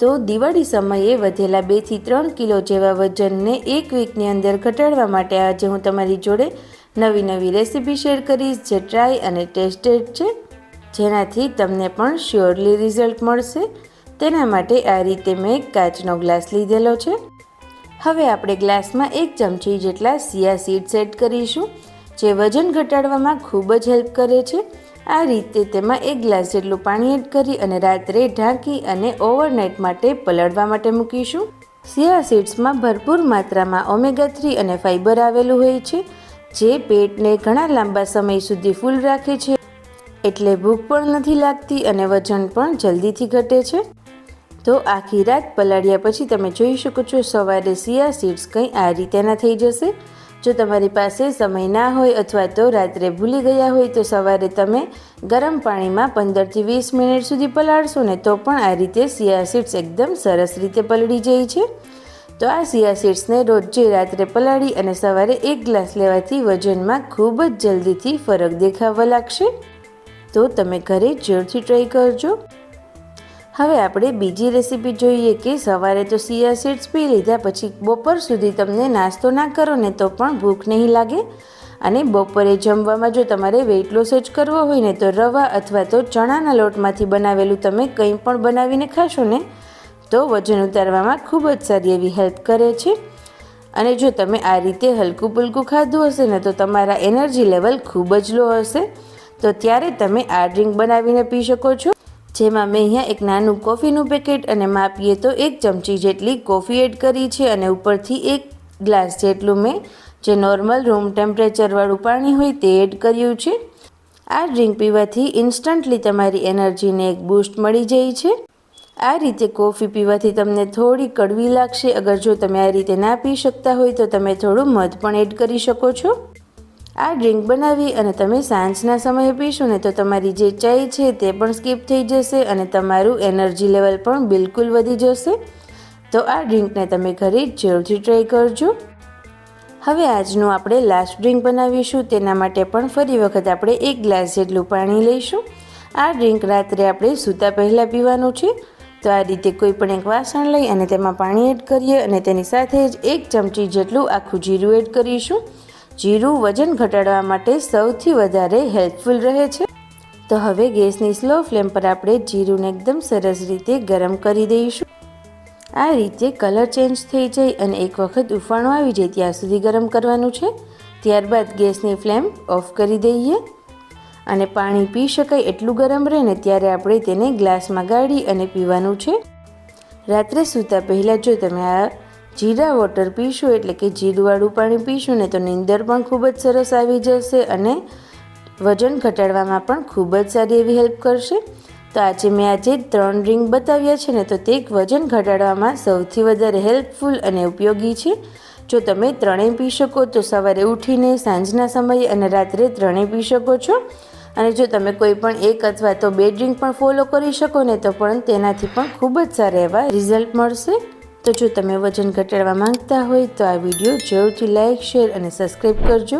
તો દિવાળી સમયે વધેલા બેથી ત્રણ કિલો જેવા વજનને એક વીકની અંદર ઘટાડવા માટે આજે હું તમારી જોડે નવી નવી રેસીપી શેર કરીશ, જે ટ્રાય અને ટેસ્ટેડ છે. જેનાથી તમને પણ શ્યોરલી રિઝલ્ટ મળશે. તેના માટે આ રીતે મેં એક કાચનો ગ્લાસ લીધેલો છે. હવે આપણે ગ્લાસમાં એક ચમચી જેટલા સિયા સીડ્સ એડ કરીશું, જે વજન ઘટાડવામાં ખૂબ જ હેલ્પ કરે છે. આ રીતે તેમાં એક ગ્લાસ જેટલું પાણી એડ કરી અને રાત્રે ઢાંકી અને ઓવરનાઇટ માટે પલળવા માટે મૂકીશું. સિયા સીડ્સમાં ભરપૂર માત્રામાં ઓમેગા થ્રી અને ફાઇબર આવેલું હોય છે, જે પેટને ઘણા લાંબા સમય સુધી ફૂલ રાખે છે. એટલે ભૂખ પણ નથી લાગતી અને વજન પણ જલ્દીથી ઘટે છે. તો આખી રાત પલાળ્યા પછી તમે જોઈ શકો છો, સવારે સિયા સીડ્સ કંઈ આ રીતેના થઈ જશે. જો તમારી પાસે સમય ના હોય અથવા તો રાત્રે ભૂલી ગયા હોય તો સવારે તમે ગરમ પાણીમાં પંદરથી વીસ મિનિટ સુધી પલાળશો ને તો પણ આ રીતે સિયા સીડ્સ એકદમ સરસ રીતે પલળી જાય છે. તો આ સિયા સીડ્સને રોજે રાત્રે પલાળી અને સવારે એક ગ્લાસ લેવાથી વજનમાં ખૂબ જ જલ્દીથી ફરક દેખાવા લાગશે. તો તમે ઘરે જરૂરથી ટ્રાય કરજો. હવે આપણે બીજી રેસીપી જોઈએ કે સવારે તો સિયા સીડ્સ પી લીધા, પછી બપોર સુધી તમને નાસ્તો ના કરો ને તો પણ ભૂખ નહીં લાગે. અને બપોરે જમવામાં જો તમારે વેઇટ લોસ જ કરવો હોય ને તો રવા અથવા તો ચણાના લોટમાંથી બનાવેલું તમે કંઈ પણ બનાવીને ખાશો ને, તો વજન ઉતારવામાં ખૂબ જ સારી એવી હેલ્પ કરે છે. અને જો તમે આ રીતે હલકું પુલકું ખાધું હશે ને તો તમારા એનર્જી લેવલ ખૂબ જ લો હશે. તો ત્યારે તમે આ ડ્રિંક બનાવીને પી શકો છો. જેમાં મેં અહીંયા એક નાનું કોફીનું પેકેટ અને માપીએ તો એક ચમચી જેટલી કોફી એડ કરી છે અને ઉપરથી એક ગ્લાસ જેટલું મેં જે નોર્મલ રૂમ ટેમ્પરેચરવાળું પાણી હોય તે એડ કર્યું છે. આ ડ્રિંક પીવાથી ઇન્સ્ટન્ટલી તમારી એનર્જીને એક બૂસ્ટ મળી જાય છે. આ રીતે કોફી પીવાથી તમને થોડી કડવી લાગશે. અગર જો તમે આ રીતે ના પી શકતા હોય તો તમે થોડું મધ પણ એડ કરી શકો છો. આ ડ્રિંક બનાવી અને તમે સાંજના સમયે પીશો ને તો તમારી જે ચાય છે તે પણ સ્કીપ થઈ જશે અને તમારું એનર્જી લેવલ પણ બિલકુલ વધી જશે. તો આ ડ્રિંકને તમે ઘરે જરૂરથી ટ્રાય કરજો. હવે આજનું આપણે લાસ્ટ ડ્રિંક બનાવીશું, તેના માટે પણ ફરી વખત આપણે એક ગ્લાસ જેટલું પાણી લઈશું. આ ડ્રિંક રાત્રે આપણે સૂતા પહેલાં પીવાનું છે. તો આ રીતે કોઈ પણ એક વાસણ લઈ અને તેમાં પાણી એડ કરીએ અને તેની સાથે જ એક ચમચી જેટલું આખું જીરું એડ કરીશું. જીરું વજન ઘટાડવા માટે સૌથી વધારે હેલ્પફુલ રહે છે. તો હવે ગેસની સ્લો ફ્લેમ પર આપણે જીરુંને એકદમ સરસ રીતે ગરમ કરી દઈશું. આ રીતે કલર ચેન્જ થઈ જાય અને એક વખત ઉફાણું આવી જાય ત્યાં સુધી ગરમ કરવાનું છે. ત્યારબાદ ગેસની ફ્લેમ ઓફ કરી દઈએ. અને પાણી પી શકાય એટલું ગરમ રહે ને ત્યારે આપણે તેને ગ્લાસમાં ગાળી અને પીવાનું છે. રાત્રે સૂતા પહેલાં જો તમે આ જીરા વોટર પીશું એટલે કે જીરવાળું પાણી પીશું ને તો નીંદર પણ ખૂબ જ સરસ આવી જશે અને વજન ઘટાડવામાં પણ ખૂબ જ સારી એવી હેલ્પ કરશે. તો આજે મેં આજે ત્રણ ડ્રિંક બતાવ્યા છે ને તો તે વજન ઘટાડવામાં સૌથી વધારે હેલ્પફુલ અને ઉપયોગી છે. જો તમે ત્રણેય પી શકો તો સવારે ઉઠીને, સાંજના સમયે અને રાત્રે ત્રણેય પી શકો છો. અને જો તમે કોઈ પણ એક અથવા તો બે ડ્રિંક પણ ફોલો કરી શકો ને તો પણ તેનાથી પણ ખૂબ જ સારા એવા રિઝલ્ટ મળશે. તો જો તમે વજન ઘટાડવા માંગતા હોય તો આ વીડિયો જરૂરથી લાઇક શેર અને સબસ્ક્રાઈબ કરજો.